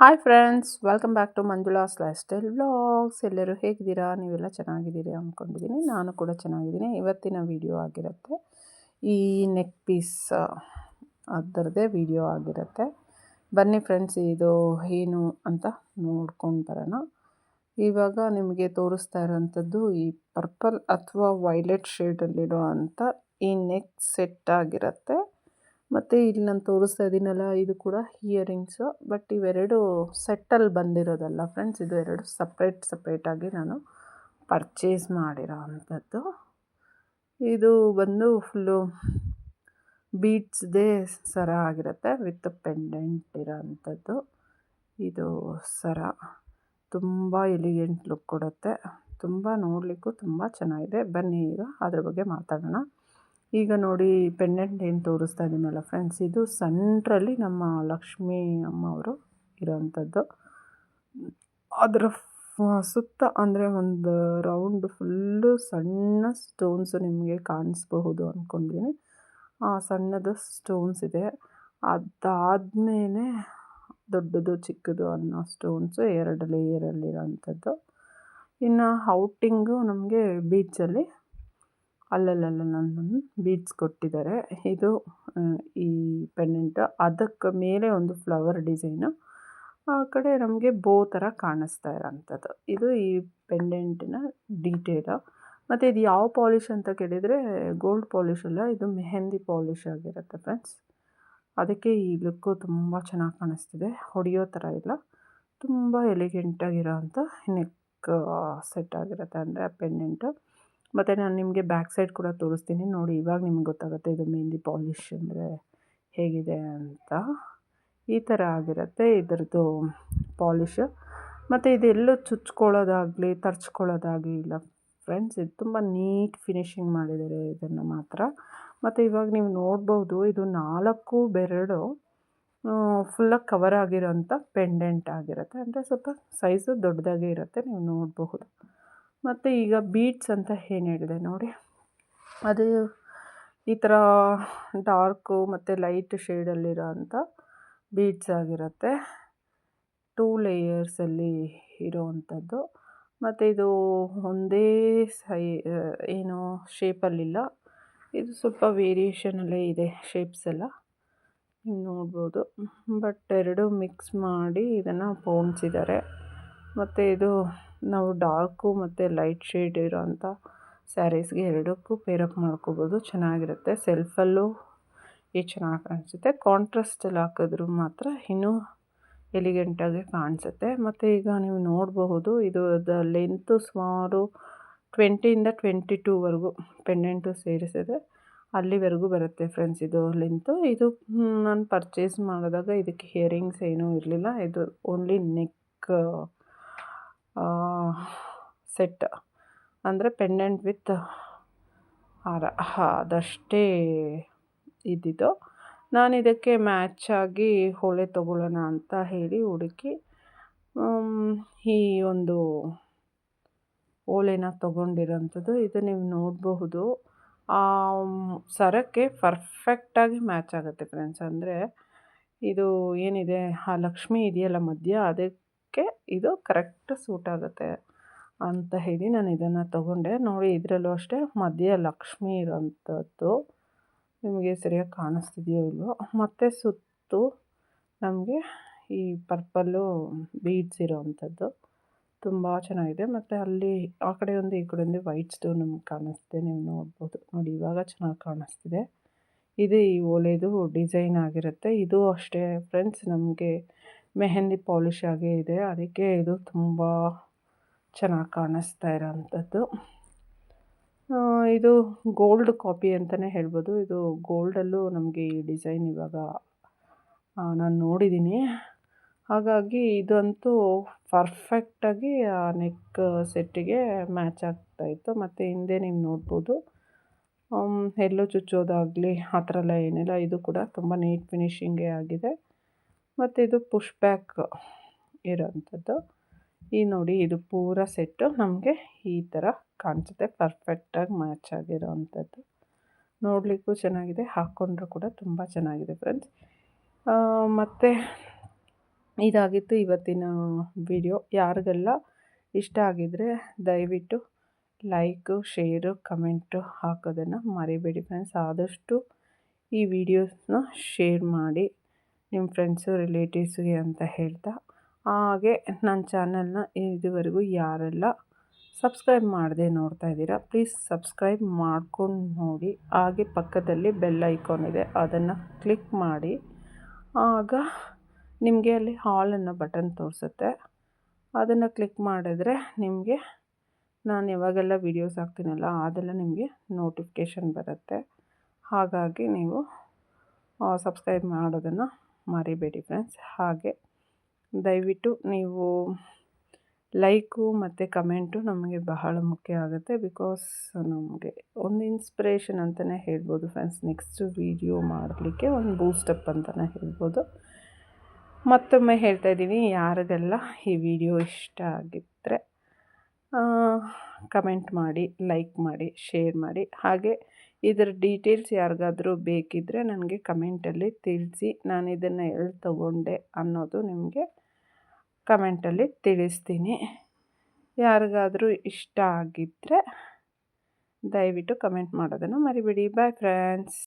Hi friends welcome back to Manjula's lifestyle vlogs ಎಲ್ಲರೂ ಹೇಗಿದ್ದೀರಾ? ನೀವೆಲ್ಲ ಚೆನ್ನಾಗಿದ್ದೀರಿ ಅಂದ್ಕೊಂಡಿದ್ದೀನಿ. ನಾನು ಕೂಡ ಚೆನ್ನಾಗಿದ್ದೀನಿ. ಇವತ್ತಿನ ವಿಡಿಯೋ ಆಗಿರುತ್ತೆ. ಈ ನೆಕ್ ಪೀಸ್ ಅದರದ್ದೇ ವಿಡಿಯೋ ಆಗಿರುತ್ತೆ. ಬನ್ನಿ ಫ್ರೆಂಡ್ಸ್ ಇದು ಏನು ಅಂತ ನೋಡ್ಕೊಂಡು ಬರೋಣ. ಇವಾಗ ನಿಮಗೆ ತೋರಿಸ್ತಾ ಇರೋಂಥದ್ದು ಈ ಪರ್ಪಲ್ ಅಥವಾ ವೈಲೆಟ್ ಶೇಡಲ್ಲಿರೋ ಅಂಥ ಈ ನೆಕ್ ಸೆಟ್ ಆಗಿರುತ್ತೆ. ಮತ್ತು ಇಲ್ಲಿ ನಾನು ತೋರಿಸ್ತಾ ಇದ್ದೀನಲ್ಲ, ಇದು ಕೂಡ ಇಯರಿಂಗ್ಸು ಬಟ್ ಇವೆರಡು ಸೆಟ್ಟಲ್ಲಿ ಬಂದಿರೋದಲ್ಲ ಫ್ರೆಂಡ್ಸ್ ಇದು ಎರಡು ಸಪ್ರೇಟ್ ಸಪ್ರೇಟಾಗಿ ನಾನು ಪರ್ಚೇಸ್ ಮಾಡಿರೋ ಅಂಥದ್ದು ಇದು ಬಂದು ಫುಲ್ಲು ಬೀಟ್ಸ್ದೇ ಸರ ಆಗಿರುತ್ತೆ ವಿತ್ ಪೆಂಡೆಂಟ್ ಇರೋ ಅಂಥದ್ದು ಇದು ಸರ. ತುಂಬ ಎಲಿಗೆಂಟ್ ಲುಕ್ ಕೊಡುತ್ತೆ. ತುಂಬ ನೋಡಲಿಕ್ಕೂ ತುಂಬ ಚೆನ್ನಾಗಿದೆ. ಬನ್ನಿ ಈಗ ಅದ್ರ ಬಗ್ಗೆ ಮಾತಾಡೋಣ. ಈಗ ನೋಡಿ ಪೆಂಡೆಂಟ್ ಏನು ತೋರಿಸ್ತಾ ಇದ್ದೀನಲ್ಲ ಫ್ರೆಂಡ್ಸ್ ಇದು ಸೆಂಟ್ರಲ್ಲಿ ನಮ್ಮ ಲಕ್ಷ್ಮೀ ಅಮ್ಮವರು ಇರೋವಂಥದ್ದು ಅದರ ಸುತ್ತ ಅಂದರೆ ಒಂದು ರೌಂಡ್ ಫುಲ್ಲು ಸಣ್ಣ ಸ್ಟೋನ್ಸ್ ನಿಮಗೆ ಕಾಣಿಸ್ಬಹುದು ಅಂದ್ಕೊಂಡಿದ್ದೀನಿ ಆ ಸಣ್ಣದು ಸ್ಟೋನ್ಸ್ ಇದೆ. ಅದಾದಮೇಲೆ ದೊಡ್ಡದು ಚಿಕ್ಕದು ಅನ್ನೋ ಸ್ಟೋನ್ಸು ಎರಡು ಲೇಯರಲ್ಲಿರೋಂಥದ್ದು ಇನ್ನು ಔಟಿಂಗು ನಮಗೆ ಬೀಚಲ್ಲಿ ಅಲ್ಲಲ್ಲಲ್ಲಲ್ಲೊಂದು ಬೀಡ್ಸ್ ಕೊಟ್ಟಿದ್ದಾರೆ. ಇದು ಈ ಪೆಂಡೆಂಟ್ ಅದಕ್ಕೆ ಮೇಲೆ ಒಂದು ಫ್ಲವರ್ ಡಿಸೈನು ಆ ಕಡೆ ನಮಗೆ ಬೋ ಥರ ಕಾಣಿಸ್ತಾ ಇರೋಂಥದ್ದು. ಇದು ಈ ಪೆಂಡೆಂಟಿನ ಡೀಟೇಲು ಮತ್ತು ಇದು ಯಾವ ಪಾಲಿಶ್ ಅಂತ ಕೇಳಿದರೆ ಗೋಲ್ಡ್ ಪಾಲಿಶ್ ಅಲ್ಲ, ಇದು ಮೆಹಂದಿ ಪಾಲಿಶ್ ಆಗಿರುತ್ತೆ ಫ್ರೆಂಡ್ಸ್ ಅದಕ್ಕೆ ಈ ಲುಕ್ಕು ತುಂಬ ಚೆನ್ನಾಗಿ ಕಾಣಿಸ್ತಿದೆ. ಹೊಡೆಯೋ ಥರ ಇಲ್ಲ. ತುಂಬ ಎಲಿಗೆಂಟಾಗಿರೋ ಅಂಥ ನೆಕ್ ಸೆಟ್ ಆಗಿರುತ್ತೆ ಅಂದರೆ ಪೆಂಡೆಂಟು ಮತ್ತು ನಾನು ನಿಮಗೆ ಬ್ಯಾಕ್ ಸೈಡ್ ಕೂಡ ತೋರಿಸ್ತೀನಿ. ನೋಡಿ, ಇವಾಗ ನಿಮ್ಗೆ ಗೊತ್ತಾಗುತ್ತೆ ಇದು ಮೆಹಂದಿ ಪಾಲಿಷ್ ಅಂದರೆ ಹೇಗಿದೆ ಅಂತ. ಈ ಥರ ಆಗಿರುತ್ತೆ ಇದರದ್ದು ಪಾಲಿಷ್ ಮತ್ತು ಇದೆಲ್ಲೂ ಚುಚ್ಕೊಳ್ಳೋದಾಗಲಿ, ತರ್ಚ್ಕೊಳ್ಳೋದಾಗಲಿ ಇಲ್ಲ ಫ್ರೆಂಡ್ಸ್ ಇದು ತುಂಬ ನೀಟ್ ಫಿನಿಶಿಂಗ್ ಮಾಡಿದ್ದಾರೆ ಇದನ್ನು ಮಾತ್ರ. ಮತ್ತು ಇವಾಗ ನೀವು ನೋಡ್ಬೋದು, ಇದು ನಾಲ್ಕು ಬೆರಳು ಫುಲ್ಲಾಗಿ ಕವರ್ ಆಗಿರೋಂಥ ಪೆಂಡೆಂಟ್ ಆಗಿರುತ್ತೆ. ಅಂದರೆ ಸ್ವಲ್ಪ ಸೈಜು ದೊಡ್ಡದಾಗೇ ಇರುತ್ತೆ, ನೀವು ನೋಡಬಹುದು. ಮತ್ತು ಈಗ ಬೀಟ್ಸ್ ಅಂತ ಏನು ಹೇಳಿದೆ ನೋಡಿ. ಅದು ಈ ಥರ ಡಾರ್ಕು ಮತ್ತು ಲೈಟ್ ಶೇಡಲ್ಲಿರೋ ಅಂಥ ಬೀಟ್ಸ್ ಆಗಿರುತ್ತೆ. ಟೂ ಲೇಯರ್ಸಲ್ಲಿ ಇರೋವಂಥದ್ದು. ಮತ್ತು ಇದು ಒಂದೇ ಸೈ ಏನು ಶೇಪಲ್ಲಿಲ್ಲ ಇದು ಸ್ವಲ್ಪ ವೇರಿಯೇಷನಲ್ಲೇ ಇದೆ ಶೇಪ್ಸ್ ಎಲ್ಲ. ನೀವು ನೋಡ್ಬೋದು. ಬಟ್ ಎರಡು ಮಿಕ್ಸ್ ಮಾಡಿ ಇದನ್ನು ಪೋಣಿಸಿದ್ದಾರೆ ಮತ್ತು ಇದು ನಾವು ಡಾರ್ಕು ಮತ್ತು ಲೈಟ್ ಶೇಡ್ ಇರೋಂಥ ಸ್ಯಾರೀಸ್ಗೆ ಎರಡಕ್ಕೂ ಪೇರಪ್ ಮಾಡ್ಕೋಬೋದು. ಚೆನ್ನಾಗಿರುತ್ತೆ. ಸೆಲ್ಫಲ್ಲೂ ಈ ಚೆನ್ನಾಗಿ ಕಾಣಿಸುತ್ತೆ. ಕಾಂಟ್ರಾಸ್ಟಲ್ಲಿ ಹಾಕಿದ್ರು ಮಾತ್ರ ಇನ್ನೂ ಎಲಿಗೆಂಟಾಗಿ ಕಾಣಿಸುತ್ತೆ. ಮತ್ತು ಈಗ ನೀವು ನೋಡಬಹುದು, ಇದು ಲೆಂತು ಸುಮಾರು ಟ್ವೆಂಟಿಯಿಂದ ಟ್ವೆಂಟಿ ಟೂವರೆಗೂ ಪೆಂಡೆಂಟು ಸೇರಿಸಿದೆ ಅಲ್ಲಿವರೆಗೂ ಬರುತ್ತೆ ಫ್ರೆಂಡ್ಸ್ ಇದು ಲೆಂತು ಇದು ನಾನು ಪರ್ಚೇಸ್ ಮಾಡಿದಾಗ ಇದಕ್ಕೆ ಹಿಯರಿಂಗ್ಸ್ ಏನೂ ಇರಲಿಲ್ಲ. ಇದು ಓನ್ಲಿ ನೆಕ್ ಸೆಟ್ ಅಂದರೆ ಪೆಂಡೆಂಟ್ ವಿತ್ ಹಾರ. ಅದಷ್ಟೇ ಇದ್ದಿದ್ದು. ನಾನು ಇದಕ್ಕೆ ಮ್ಯಾಚ್ ಆಗಿ ಹೊಳೆ ತೊಗೊಳ್ಳೋಣ ಅಂತ ಹೇಳಿ ಹುಡುಕಿ ಈ ಒಂದು ಓಲೆನ ತೊಗೊಂಡಿರೋಂಥದ್ದು ಇದು ನೀವು ನೋಡಬಹುದು. ಸರಕ್ಕೆ ಪರ್ಫೆಕ್ಟಾಗಿ ಮ್ಯಾಚ್ ಆಗುತ್ತೆ ಫ್ರೆಂಡ್ಸ್ ಅಂದರೆ ಇದು ಏನಿದೆ, ಆ ಲಕ್ಷ್ಮಿ ಇದೆಯಲ್ಲ ಮಧ್ಯ ಅದಕ್ಕೆ ಇದು ಕರೆಕ್ಟ್ ಸೂಟ್ ಆಗುತ್ತೆ ಅಂತ ಹೇಳಿ ನಾನು ಇದನ್ನು ತೊಗೊಂಡೆ. ನೋಡಿ, ಇದರಲ್ಲೂ ಅಷ್ಟೇ ಮಧ್ಯ ಲಕ್ಷ್ಮಿ ಇರೋಂಥದ್ದು. ನಿಮಗೆ ಸರಿಯಾಗಿ ಕಾಣಿಸ್ತಿದೆಯೋ ಇಲ್ವೋ. ಮತ್ತು ಸುತ್ತು ನಮಗೆ ಈ ಪರ್ಪಲ್ಲು ಬೀಡ್ಸ್ ಇರೋವಂಥದ್ದು ತುಂಬ ಚೆನ್ನಾಗಿದೆ. ಮತ್ತು ಅಲ್ಲಿ ಆ ಕಡೆ ಒಂದು ಈ ಕಡೆ ಒಂದು ವೈಟ್ ಸ್ಟೋನ್ ನಮ್ಗೆ ಕಾಣಿಸ್ತಿದೆ. ನೀವು ನೋಡ್ಬೋದು. ನೋಡಿ, ಇವಾಗ ಚೆನ್ನಾಗಿ ಕಾಣಿಸ್ತಿದೆ. ಇದು ಈ ಓಲೆದು ಡಿಸೈನ್ ಆಗಿರುತ್ತೆ. ಇದು ಅಷ್ಟೇ. ಫ್ರೆಂಡ್ಸ್, ನಮಗೆ ಮೆಹಂದಿ ಪಾಲಿಶ್ ಆಗೇ ಇದೆ. ಅದಕ್ಕೆ ಇದು ತುಂಬ ಚೆನ್ನಾಗಿ ಕಾಣಿಸ್ತಾ ಇರೋವಂಥದ್ದು ಇದು ಗೋಲ್ಡ್ ಕಾಪಿ ಅಂತಲೇ ಹೇಳ್ಬೋದು. ಇದು ಗೋಲ್ಡಲ್ಲೂ ನಮಗೆ ಈ ಡಿಸೈನ್ ಇವಾಗ ನಾನು ನೋಡಿದ್ದೀನಿ ಹಾಗಾಗಿ ಇದಂತೂ ಪರ್ಫೆಕ್ಟಾಗಿ ಆ ನೆಕ್ ಸೆಟ್ಟಿಗೆ ಮ್ಯಾಚ್ ಆಗ್ತಾಯಿತ್ತು ಮತ್ತು ಹಿಂದೆ ನೀವು ನೋಡ್ಬೋದು. ಎಲ್ಲೋ ಚುಚ್ಚೋದಾಗಲಿ, ಆ ಥರ ಎಲ್ಲ ಏನಿಲ್ಲ. ಇದು ಕೂಡ ತುಂಬ ನೀಟ್ ಫಿನಿಶಿಂಗೇ ಆಗಿದೆ. ಮತ್ತು ಇದು ಪುಷ್ ಬ್ಯಾಕ್ ಇರೋಂಥದ್ದು ಈ ನೋಡಿ ಇದು ಪೂರ ಸೆಟ್ಟು ನಮಗೆ ಈ ಥರ ಕಾಣಿಸುತ್ತೆ. ಪರ್ಫೆಕ್ಟಾಗಿ ಮ್ಯಾಚ್ ಆಗಿರೋ ಅಂಥದ್ದು ನೋಡಲಿಕ್ಕೂ ಚೆನ್ನಾಗಿದೆ. ಹಾಕ್ಕೊಂಡ್ರೂ ಕೂಡ ತುಂಬ ಚೆನ್ನಾಗಿದೆ ಫ್ರೆಂಡ್ಸ್ ಮತ್ತು ಇದಾಗಿತ್ತು ಇವತ್ತಿನ ವಿಡಿಯೋ ಯಾರಿಗೆಲ್ಲ ಇಷ್ಟ ಆಗಿದರೆ ದಯವಿಟ್ಟು ಲೈಕು ಶೇರು ಕಮೆಂಟು ಹಾಕೋದನ್ನು ಮರಿಬೇಡಿ ಫ್ರೆಂಡ್ಸ್ ಆದಷ್ಟು ಈ ವಿಡಿಯೋಸ್ನ ಶೇರ್ ಮಾಡಿ. ನಿಮ್ಮ ಫ್ರೆಂಡ್ಸು ರಿಲೇಟಿವ್ಸ್ಗೆ ಅಂತ ಹೇಳ್ತಾ, ಹಾಗೆ ನನ್ನ ಚಾನಲ್ನ ಇದುವರೆಗೂ ಯಾರೆಲ್ಲ ಸಬ್ಸ್ಕ್ರೈಬ್ ಮಾಡದೆ ನೋಡ್ತಾ ಇದ್ದೀರಾ ಪ್ಲೀಸ್ ಸಬ್ಸ್ಕ್ರೈಬ್ ಮಾಡ್ಕೊಂಡು ನೋಡಿ. ಹಾಗೆ ಪಕ್ಕದಲ್ಲಿ ಬೆಲ್ ಐಕಾನ್ ಇದೆ, ಅದನ್ನು ಕ್ಲಿಕ್ ಮಾಡಿ. ಆಗ ನಿಮಗೆ ಅಲ್ಲಿ ಹಾಲ್ ಅನ್ನೋ ಬಟನ್ ತೋರಿಸುತ್ತೆ. ಅದನ್ನು ಕ್ಲಿಕ್ ಮಾಡಿದ್ರೆ ನಿಮಗೆ ನಾನು ಯಾವಾಗೆಲ್ಲ ವೀಡಿಯೋಸ್ ಹಾಕ್ತೀನಲ್ಲ, ಅದೆಲ್ಲ ನಿಮಗೆ ನೋಟಿಫಿಕೇಷನ್ ಬರುತ್ತೆ. ಹಾಗಾಗಿ ನೀವು ಸಬ್ಸ್ಕ್ರೈಬ್ ಮಾಡೋದನ್ನು ಮರಿಬೇಡಿ ಫ್ರೆಂಡ್ಸ್ ಹಾಗೆ ದಯವಿಟ್ಟು ನೀವು ಲೈಕು ಮತ್ತು ಕಮೆಂಟು ನಮಗೆ ಬಹಳ ಮುಖ್ಯ ಆಗುತ್ತೆ ಬಿಕಾಸ್ ನಮಗೆ ಒಂದು ಇನ್ಸ್ಪಿರೇಷನ್ ಅಂತಲೇ ಹೇಳ್ಬೋದು ಫ್ರೆಂಡ್ಸ್ ನೆಕ್ಸ್ಟ್ ವೀಡಿಯೋ ಮಾಡಲಿಕ್ಕೆ ಒಂದು ಬೂಸ್ಟಪ್ ಅಂತಲೇ ಹೇಳ್ಬೋದು. ಮತ್ತೊಮ್ಮೆ ಹೇಳ್ತಾ ಇದ್ದೀನಿ, ಯಾರಿಗೆಲ್ಲ ಈ ವಿಡಿಯೋ ಇಷ್ಟ ಆಗಿದ್ದರೆ ಕಮೆಂಟ್ ಮಾಡಿ ಲೈಕ್ ಮಾಡಿ ಶೇರ್ ಮಾಡಿ. ಹಾಗೆ ಇದರ ಡೀಟೇಲ್ಸ್ ಯಾರಿಗಾದರೂ ಬೇಕಿದ್ದರೆ ನನಗೆ ಕಮೆಂಟಲ್ಲಿ ತಿಳಿಸಿ. ನಾನು ಇದನ್ನು ಎಲ್ಲಿ ತಗೊಂಡೆ ಅನ್ನೋದು ನಿಮಗೆ ಕಮೆಂಟಲ್ಲಿ ತಿಳಿಸ್ತೀನಿ. ಯಾರಿಗಾದರೂ ಇಷ್ಟ ಆಗಿದ್ದರೆ ದಯವಿಟ್ಟು ಕಮೆಂಟ್ ಮಾಡೋದನ್ನು ಮರಿಬೇಡಿ. Bye friends